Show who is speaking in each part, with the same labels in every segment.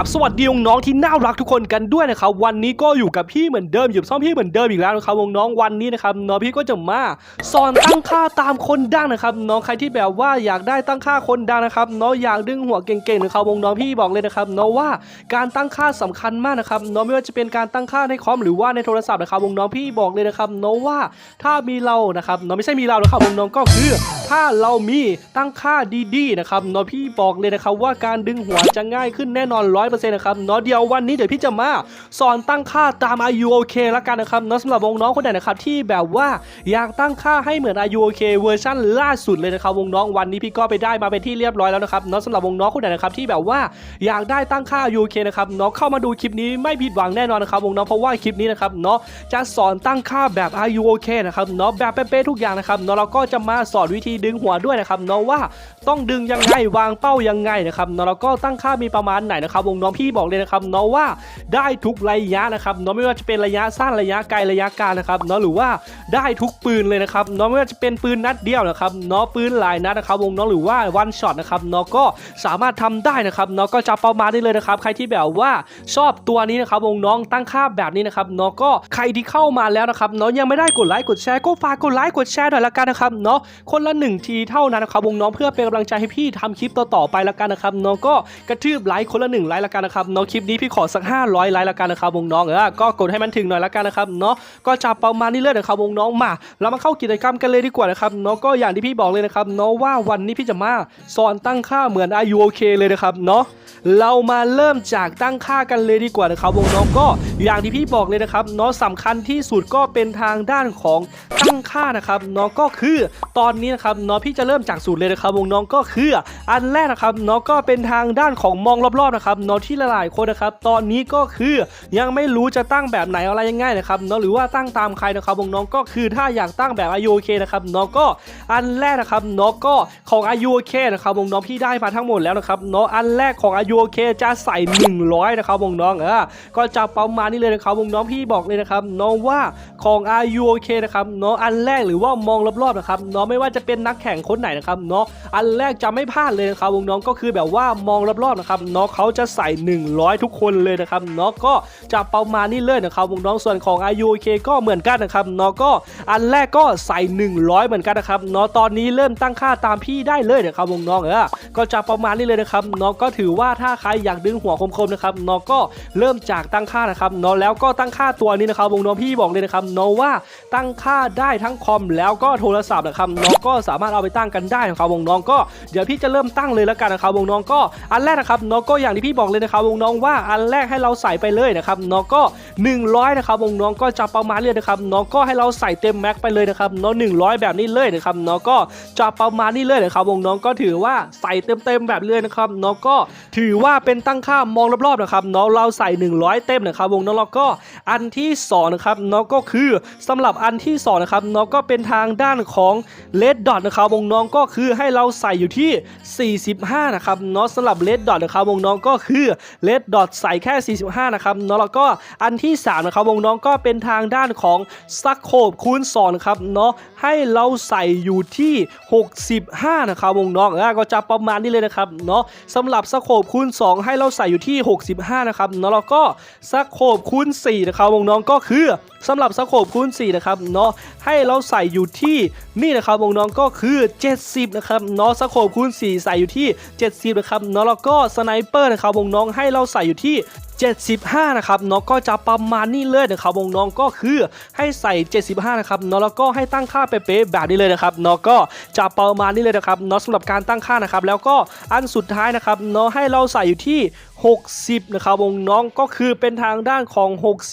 Speaker 1: ราบสวัสดีน้องๆที่น่ารักทุกคนกันด้วยนะครับวันนี้ก็อยู่กับพี่เหมือนเดิมอยู่ซ่อมพี่เหมือนเดิมอีกแล้วนะครับน้องๆวันนี้นะครับน้องพี่ก็จะมาสอนตั้งค่าตามคนดังนะครับน้องใครที่แบบว่าอยากได้ตั้งค่าคนดังนะครับน้องอยากดึงหัวเก่งๆนะครับน้องพี่บอกเลยนะครับน้องว่าการตั้งค่าสำคัญมากนะครับน้องไม่ว่าจะเป็นการตั้งค่าในคอมหรือว่าในโทรศัพท์นะครับน้องพี่บอกเลยนะครับน้องว่าถ้ามีเรานะครับน้องไม่ใช่มีเรานะครับน้องก็คือถ้าเรามีตั้งค่าดีๆนะครับน้องพี่บอกเลยนะครับว่าการดึงหัวจะง่ายขึ้นแน่นอน100%นะครับเนาะเดียววันนี้เดี๋ยวพี่จะมาสอนตั้งค่าตาม i u OK ล้วกันนะครับเนาะสำหรับวงน้องคนไหนนะครับที่แบบว่าอยากตั้งค่าให้เหมือน i u OK เวอร์ชันล่าสุดเลยนะครับวงน้องวันนี้พี่ก็ไปได้มาเป็นที่เรียบร้อยแล้วนะครับเนาะสำหรับวงน้องคนไหนนะครับที่แบบว่าอยากได้ตั้งค่า i u OK นะครับเนาะเข้ามาดูคลิปนี้ไม่ผิดหวังแน่นอนนะครับวงน้องเพราะว่าคลิปนี้นะครับเนาะจะสอนตั้งค่าแบบ i u OK นะครับเนาะแบบเป๊ะๆทุกอย่างนะครับเนาะเราก็จะมาสอนวิธีดึงหัวด้วยนะครับเนาะว่าต้องดึงยังไงวางเป้ายังไงนะครับเนาะแล้วก็ตั้งค่ามีประมาณไหนนะครับวงน้องพี่บอกเลยนะครับเนาะว่าได้ทุกระยะนะครับเนาะไม่ว่าจะเป็นระยะสั้นระยะไกลระยะกลางนะครับเนาะหรือว่าได้ทุกปืนเลยนะครับเนาะไม่ว่าจะเป็นปืนนัดเดียวนะครับเนาะปืนหลายนัดนะครับวงน้องหรือว่าวันช็อตนะครับเนาะก็สามารถทำได้นะครับเนาะก็จะประมาณนี้เลยนะครับใครที่แบบว่าชอบตัวนี้นะครับวงน้องตั้งค่าแบบนี้นะครับเนาะก็ใครที่เข้ามาแล้วนะครับเนาะยังไม่ได้กดไลค์กดแชร์ก็ฝากกดไลค์กดแชร์หน่อยละกันนะครับเนาะคนละหนึ่งทีเท่านั้นนะครับวงน้องเพื่อเป็นกำลังใจให้พี่ทำคลิปต่อๆไปละกันนะครับเนาะก็กระทืบไลค์คนละหนึ่งไลค์ละกันนะครับเนาะคลิปนี้พี่ขอสัก 500ไลค์ละกันนะครับวงน้องเออก็กดให้มันถึงหน่อยละกันนะครับเนาะก็จะประมาณนี้เลยนะครับวงน้องมาเรามาเข้ากิจกรรมกันเลยดีกว่านะครับเนาะก็อย่างที่พี่บอกเลยนะครับเนาะว่าวันนี้พี่จะมาสอนตั้งค่าเหมือนอายุโอเคเลยนะครับเนาะเรามาเริ่มจากตั้งค่ากันเลยดีกว่านะครับวงน้องก็อย่างที่พี่บอกเลยนะครับเนาะสำคัญที่สุดก็เป็นทางด้านของตั้งค่านะครับเนาะก็คือตอนนี้นะครับเนาะพี่จะเริ่มจากสูตรเลยนะครับวงน้องก็คือ อันแรกนะครับเนาะก็เป็นทางด้านของมองรอบๆนะครับเนาะที่หลายๆคนนะครับตอนนี้ก็คือยังไม่รู้จะตั้งแบบไหนอะไรยังไงนะครับเนาะหรือว่าตั้งตามใครนะครับวงน้องก็คือถ้าอยากตั้งแบบอายุโอเคนะครับเนาะก็อันแรกนะครับเนาะก็ของอายุโอเคนะครับวงน้องพี่ได้มาทั้งหมดแล้วนะครับเนาะอันแรกของอายุโอเคจะใส่ 100 นะครับวงน้องเออก็จะประมาณนี้เลยนะครับวงน้องพี่บอกเลยนะครับเนาะว่าของอายุโอเคนะครับเนาะอันแรกหรือว่ามองรอบๆนะครับเนาะไม่ว่าจะเป็นนักแข่งคนไหนนะครับเนาะอันแรกจะไม่พลาดเลยนะครับวงน้องก็คือแบบว่ามองรอบๆนะครับเนาะเขาจะใส่100 ทุกคนเลยนะครับเนาะก็จะประมาณนี้เลยนะครับวงน้องส่วนของอายุเคก็เหมือนกันนะครับเนาะก็อันแรกก็ใส่ 100 เหมือนกันนะครับเนาะตอนนี้เริ่มตั้งค่าตามพี่ได้เลยนะครับวงน้องเออก็จะประมาณนี้เลยนะครับเนาะก็ถือว่าถ้าใครอยากดึงหัวคมๆนะครับเนาะก็เริ่มจากตั้งค่านะครับเนาะแล้วก็ตั้งค่าตัวนี้นะครับวงน้องพี่บอกเลยนะครับเนาะว่าตั้งค่าได้ทั้งคอมแล้วก็โทรศัพท์นะครับเนาะก็สามารถเอาไปตั้งกันได้นะครับวงน้องก็เดี๋ยวพี่จะเริ่มตั้งเลยแล้วกันนะครับวงน้องก็อันแรกนะครับเนาะก็อย่างที่พี่บอกเลยนะครับวงน้องว่าอันแรกให้เราใส่ไปเลยนะครับเนาะก็ 100นะครับวงน้องก็จะประมาณเลยนะครับเนาะก็ให้เราใส่เต็มแม็กไปเลยนะครับเนาะ100 แบบนี้เลยนะครับเนาะก็จะประมาณนี้เลยนะครับวงน้องก็ถือว่าใส่เต็มๆแบบเลยนะครับเนาะก็ถือว่าเป็นตั้งค่ามองรอบๆนะครับเนาะเราใส่ 100 เต็มนะครับวงน้องแล้วก็อันที่สองนะครับเนาะก็คือสำหรับอันที่สองนะครับเนาะก็เป็นทางด้านของเลดดอทนะครับวงน้องก็คือให้เราใส่อยู่ที่ 45นะครับเนาะสำหรับเลดดอทนะครับวงน้องก็คือเลดดอทใส่แค่ 45 นะครับเนาะแล้วก็อันที่ 3 นะครับวงน้องก็เป็นทางด้านของซักโคบคูณ2นะครับเนาะให้เราใส่อยู่ที่ 65 นะครับวงน้องก็จะประมาณนี้เลยนะครับเนาะสำหรับซักโคบคูณ 2 ให้เราใส่อยู่ที่ 65 นะครับเนาะแล้วก็ซักโคบคูณ4นะครับวงน้องก็คือ สำหรับซักโคบคูณ4นะครับเนาะให้เราใส่อยู่ที่นี่นะครับวงน้องก็คือ 70 นะครับเนาะซักโคบคูณ4 ใส่อยู่ที่ 70 นะครับเนาะแล้วก็สไนเปอร์นะครับวงน้องให้เราใส่อยู่ที่75 นะครับเนาะก็จะประมาณนี้เลยนะครับวงน้องก็คือให้ใส่ 75 นะครับเนาะแล้วก็ให้ตั้งค่าเป๊ะๆแบบนี้เลยนะครับเนาะก็จะประมาณนี้เลยนะครับเนาะสำหรับการตั้งค่านะครับแล้วก็อันสุดท้ายนะครับเนาะให้เราใส่อยู่ที่ 60 นะครับวงน้องก็คือเป็นทางด้านของ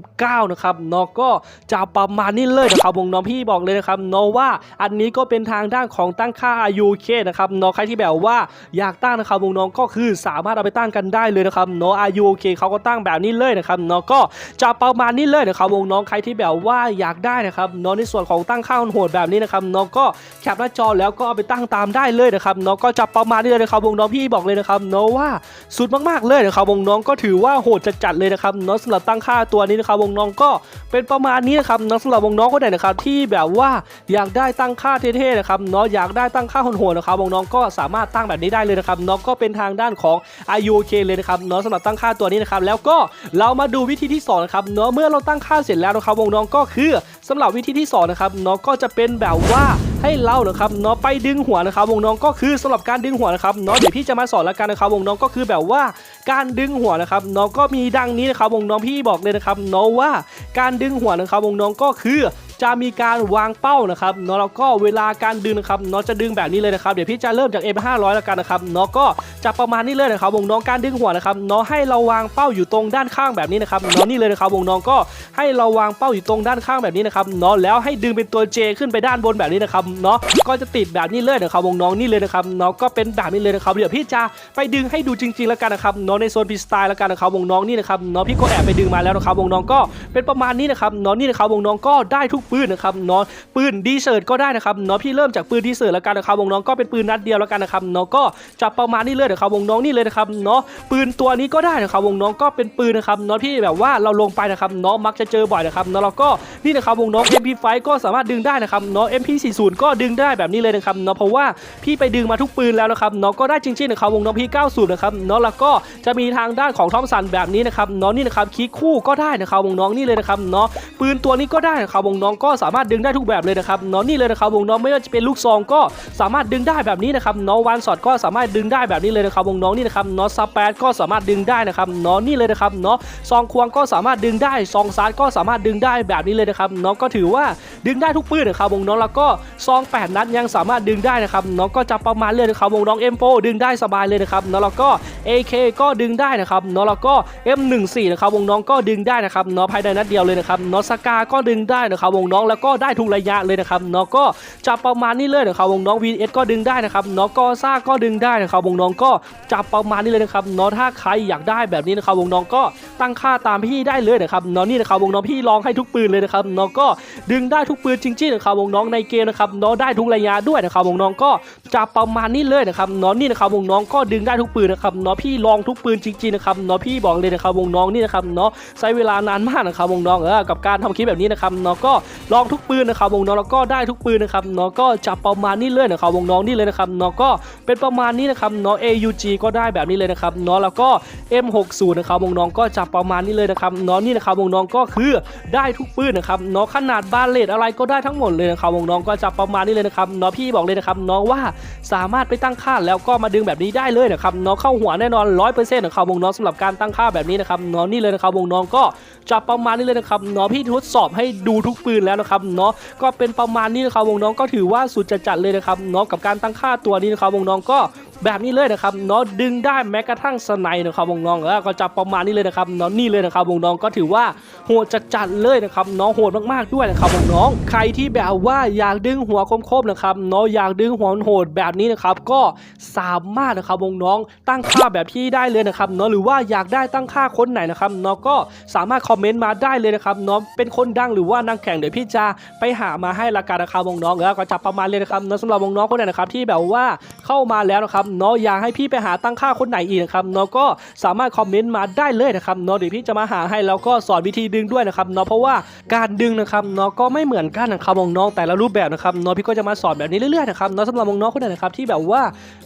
Speaker 1: 69 นะครับเนาะก็จะประมาณนี้เลยนะครับวงน้องพี่บอกเลยนะครับเนาะว่าอันนี้ก็เป็นทางด้านของตั้งค่า UK นะครับเนาะใครที่แบบว่าอยากตั้งนะครับวงน้องก็คือสามารถเอาไปตั้งกันได้เลยนะครับเนาะ RUK เขาก็ตั้งแบบนี้เลยนะครับเนาะก็จะประมาณนี้เลยนะครับวงน้องใครที่แบบว่าอยากได้นะครับเนาะในส่วนของตั้งค่าโหดแบบนี้นะครับเนาะก็แคปหน้าจอแล้วก็เอาไปตั้งตามได้เลยนะครับเนาะก็จะประมาณนี้เลยนะครับวงน้องพี่บอกเลยนะครับเนาะว่าสุดมากๆเลยนะครับวงน้องก็ถือว่าโหดจัดๆเลยนะครับเนาะสำหรับตั้งค่าตัวนี้นะครับวงน้องก็เป็นประมาณนี้นะครับเนาะสำหรับวงน้องคนไหนนะครับที่แบบว่าอยากได้ตั้งค่าเท่ๆนะครับเนาะอยากได้ตั้งค่าโหดๆนะครับวงน้องก็สามารถตั้งแบบนี้ได้เลยนะครับเนาะก็เป็นทางด้านของ IUK เลยนะครับเนาะสำหรับตั้งค่าตัวนี้นะครับแล้วก็เรามาดูวิธีที่สองนะครับเนาะเมื่อเราตั้งค่าเสร็จแล้วนะครับวงน้องก็คือสำหรับวิธีที่สองนะครับเนาะก็จะเป็นแบบว่าให้เรานะครับเนาะไปดึงหัวนะครับวงน้องก็คือสำหรับการดึงหัวนะครับเนาะเดี๋ยวพี่จะมาสอนละกันนะครับวงน้องก็คือแบบว่า การดึงหัวนะครับน้องก็มีดังนี้นะครับวงน้องพี่บอกเลยนะครับน้องว่าการดึงหัวนะครับวงน้องก็คือ จะมีการวางเป้านะครับเนาะแล้วก็เวลาการดึงนะครับเนาะจะดึงแบบนี้เลยนะครับเดี๋ยวพี่จะเริ่มจาก M500 แล้วกันนะครับเนาะก็จะประมาณนี้เลยนะครับวงน้องการดึงหัวนะครับเนาะให้เราวางเป้าอยู่ตรงด้านข้างแบบนี้นะครับเนาะนี่เลยนะครับวงน้องก็ให้เราวางเป้าอยู่ตรงด้านข้างแบบนี้นะครับเนาะแล้วให้ดึงเป็นตัว J ขึ้นไปด้านบนแบบนี้นะครับเนาะก็จะติดแบบนี้เลยนะครับวงน้องนี่เลยนะครับเนาะก็เป็นแบบนี้เลยนะครับเดี๋ยวพี่จะไปดึงให้ดูจริง ๆ แล้วกันนะครับเนาะในโซนพีสไตล์แล้วกันนะครับวงน้องนี่นะครับเนาะพี่ก็แอบไปดึงมาแล้วนะครับวงน้องก็เป็นประมาณนี้นะครับเนาะนี่นะครับวงน้องก็ได้ทุกปืนนะครับเนาะปืนดีเซิร์ตก็ได้นะครับเนาะพี่เริ่มจากปืนดีเซิร์ตแล้วกันนะครับวงน้องก็เป็นปืนนัดเดียวแล้วกันนะครับเนาะก็จะประมาณนี้เลยนะครับวงน้องนี่เลยนะครับเนาะปืนตัวนี้ก็ได้นะครับวงน้องก็เป็นปืนนะครับเนาะที่แบบว่าเราลงไปนะครับเนาะมักจะเจอบ่อยนะครับเนาะแล้วก็นี่นะครับวงน้อง MP5 ก็สามารถดึงได้นะครับเนาะ MP40 ก็ดึงได้แบบนี้เลยนะครับเนาะเพราะว่าพี่ไปดึงมาทุกปืนแล้วนะครับเนาะก็ได้จริงๆนะครับวงน้อง P90 นะครับเนาะแล้วก็จะมีทางด้านของทอมสันแบบนี้นะครับเนาะนี่นะครับคีคู่ก็ได้นะครับวงน้องนี่เลยนะครับเนาะปืนตัวนี้ก็ได้นะครับวงน้องก็สามารถดึงได้ทุกแบบเลยนะครับเนาะนี่เลยนะครับวงน้องไม่ว่าจะเป็นลูกซองก็สามารถดึงได้แบบนี้นะครับเนาะวันช็อตก็สามารถดึงได้แบบนี้เลยนะครับวงน้องนี่นะครับเนาะซับแปดก็สามารถดึงได้นะครับเนาะนี่เลยนะครับเนาะซองควงก็สามารถดึงได้ซองซาร์ก็สามารถดึงได้แบบนี้เลยนะครับเนาะก็ถือว่าดึงได้ทุกปืนนะครับวงน้องแล้วก็ซองแปดนัดยังสามารถดึงได้นะครับเนาะก็จะประมาณเลยนะครับวงน้อง M4 ดึงได้สบายเลยนะครับเนาะแล้วก็ AK ก็ดึงได้นะครับเนาะแล้วก็ M14 นะครับวงน้องก็ดึงได้นะครับเนาะภายในนัดเดียวเลยนะครับเนาะสกาก็ดึงได้นะครับวงน้องแล้วก็ได้ทุกระยะเลยนะครับเนาะก็จะประมาณนี้เลยนะครับวงน้อง VS ก็ดึงได้นะครับเนาะก็ซ่าก็ดึงได้นะครับวงน้องก็จะประมาณนี้เลยนะครับเนาะถ้าใครอยากได้แบบนี้นะครับวงน้องก็ตั้งค่าตามพี่ได้เลยนะครับเนาะนี่นะครับวงน้องพี่ลองให้ทุกปืนเลยนะครับเนาะก็ดึงได้ทุกปืนจริงๆนะครับวงน้องในเกมนะครับเนาะได้ทุกระยะด้วยนะครับวงน้องก็จะประมาณนี้เลยนะครับเนาะนี่นะครับวงน้องก็ดึงได้ทุกปืนนะครับเนาะพี่ลองทุกปืนจริงๆนะครับเนาะพี่บอกเลยนะครับวงน้องนี่นะครับเนาะใช้เวลานานมากนะครับวงน้องเออกับการทำคลิปแบบนี้นะครับเนาะก็ลองทุกปืนนะครับวงน้องแล้วก็ได้ทุกปืนนะครับเนาะก็จะประมาณนี้เลยนะครับวงน้องนี่เลยนะครับเนาะก็เป็นประมาณนี้นะครับเนาะ AUG ก็ได้แบบนี้เลยนะครับเนาะแล้วก็ M60 นะครับวงน้องก็จะประมาณนี้เลยนะครับเนาะนี่นะครับวงน้องก็คือได้ทุกปืนนะครับเนาะขนาดบาเลตอะไรก็ได้ทั้งหมดเลยนะครับวงน้องก็จะประมาณนี้เลยนะครับเนาะพี่บอกเลยนะครับเนาะว่าสามารถไปตั้งค่าแล้วก็มาดึงแบบนี้ได้เลยนะครับเนาะเข้าหัวแน่นอน100%นะครับวงน้องสำหรับการตั้งค่าแบบนี้นะครับเนาะนี่เลยนะครับวงน้องก็จะประมาณนี้เลยนะครับเนาะพี่ทดสอบให้ดูทุกปืนแล้วนะครับเนาะก็เป็นประมาณนี้นะครับวงน้องก็ถือว่าสุดจัดๆเลยนะครับเนาะกับการตั้งค่าตัวนี้นะครับวงน้องก็ แบบนี้เลยนะครับเนาะดึงได้แม้กระทั่งสไนนะครับวงน้องเออก็จะประมาณนี้เลยนะครับเนาะนี่เลยนะครับวงน้องก็ถือว่าโหดจัดๆเลยนะครับเนาะโหดมากๆด้วยนะครับวงน้อง ใครที่แบบว่าอยากดึงหัวคมๆนะครับเนาะอยากดึงหัวโหดแบบนี้นะครับก็สามารถนะครับวงน้องตั้งค่าแบบพี่ได้เลยนะครับเนาะหรือว่าอยากได้ตั้งค่าคนไหนนะครับเนาะก็สามารถคอมเมนต์มาได้เลยนะครับเนาะเป็นคนดังหรือว่านักแข่งเดี๋ยวพี่จะไปหามาให้ละกันนะครับวงน้องแล้วก็จะประมาณเลยนะครับเนาะสำหรับวงน้องคนไหนนะครับที่แบบว่าเข้ามาแล้วนะครับเนาะอยากให้พี่ไปหาตั้งค่าคนไหนอีกนะครับเนาะก็สามารถคอมเมนต์มาได้เลยนะครับเนาะเดี๋ยวพี่จะมาหาให้แล้วก็สอนวิธีดึงด้วยนะครับเนาะเพราะว่าการดึงนะครับเนาะก็ไม่เหมือนกันนะครับวงน้องแต่ละรูปแบบนะครับเนาะพี่ก็จะมาสอนแบบนี้เรื่อยๆนะครับเนาะสำหรับวงน้องคนไหนนะครับที่แบบว่า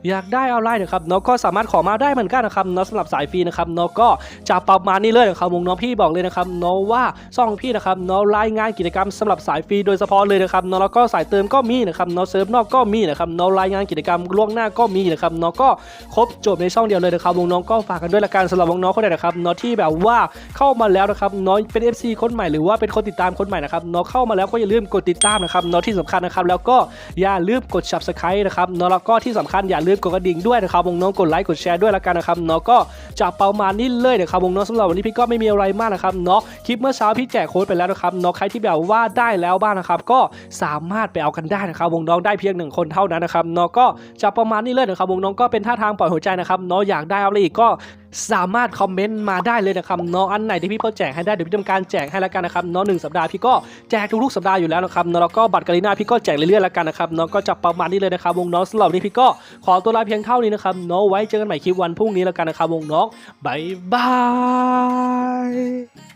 Speaker 1: อยากได้อะไรนะครับเนาะก็สามารถขอมาได้เหมือนกันนะครับเนาะสำหรับสายฟรีนะครับเนาะก็จะประมาณนี้เลยนะครับวงน้องพี่บอกเลยนะครับเนาะว่าซ่องพี่นะครับเนาะรายงานกิจกรรมสำหรับสายฟรีโดยเฉพาะเลยนะครับเนาะแล้วก็สายเติมก็มีนะครับเนาะเซิร์ฟนอกก็มีนะครับเนาะรายงานกิจกรรมล่วงหน้าก็มีนะครับเนาะก็ครบจบในช่องเดียวเลยนะครับวงน้องก็ฝากกันด้วยละกันสำหรับวงน้องคนไหนนะครับเนาะที่แบบว่าเข้ามาแล้วนะครับเนาะเป็น FC คนใหม่หรือว่าเป็นคนติดตามคนใหม่นะครับเนาะเข้ามาแล้วก็อย่าลืมกดติดตามนะครับเนาะที่สำคัญนะครับแล้วก็อย่าลืมกด subscribe นะครับเนาะแล้วก็ที่สำคัญอย่าลืมกดกระดิ่งด้วยนะครับวงน้องกดไลค์กดแชร์ด้วยละกันนะครับเนาะก็จะประมาณนี้เลยนะครับวงน้องสำหรับวันนี้พี่ก็ไม่มีอะไรมากนะครับเนาะคลิปเมื่อเช้าพี่แจกโค้ดไปแล้วนะครับเนาะใครที่แบบว่าได้แล้วบ้างนะครับก็สามารถไปเอากันได้นะครับวงน้องได้เพียงหนึ่งคนเท่านั้นนะครับเนาะก็จะประมาณนี้เลยนะครับวงน้องก็เป็นท่าทางปล่อยหัวใจนะครับเนาะอยากได้อะไรอีกก็สามารถคอมเมนต์มาได้เลยนะครับเนาะอันไหนที่พี่พอแจกให้ได้เดี๋ยวพี่ทำการแจกให้แล้วกันนะครับเนาะหนึ่งสัปดาห์พี่ก็แจกทุกๆสัปดาห์อยู่แล้วนะครับเนาะแล้วก็บัตรกาลิน่าพี่ก็แจกเรื่อยๆแล้วกันนะครับเนาะก็จะประมาณนี้เลยนะครับวงน้องสำหรับนนี้พี่ก็ขอตัวลาเพียงเท่านี้นะครับเนาะไว้เจอกันใหม่คลิปวันพรุ่งนี้แล้วกันนะครับวงน้องบายบาย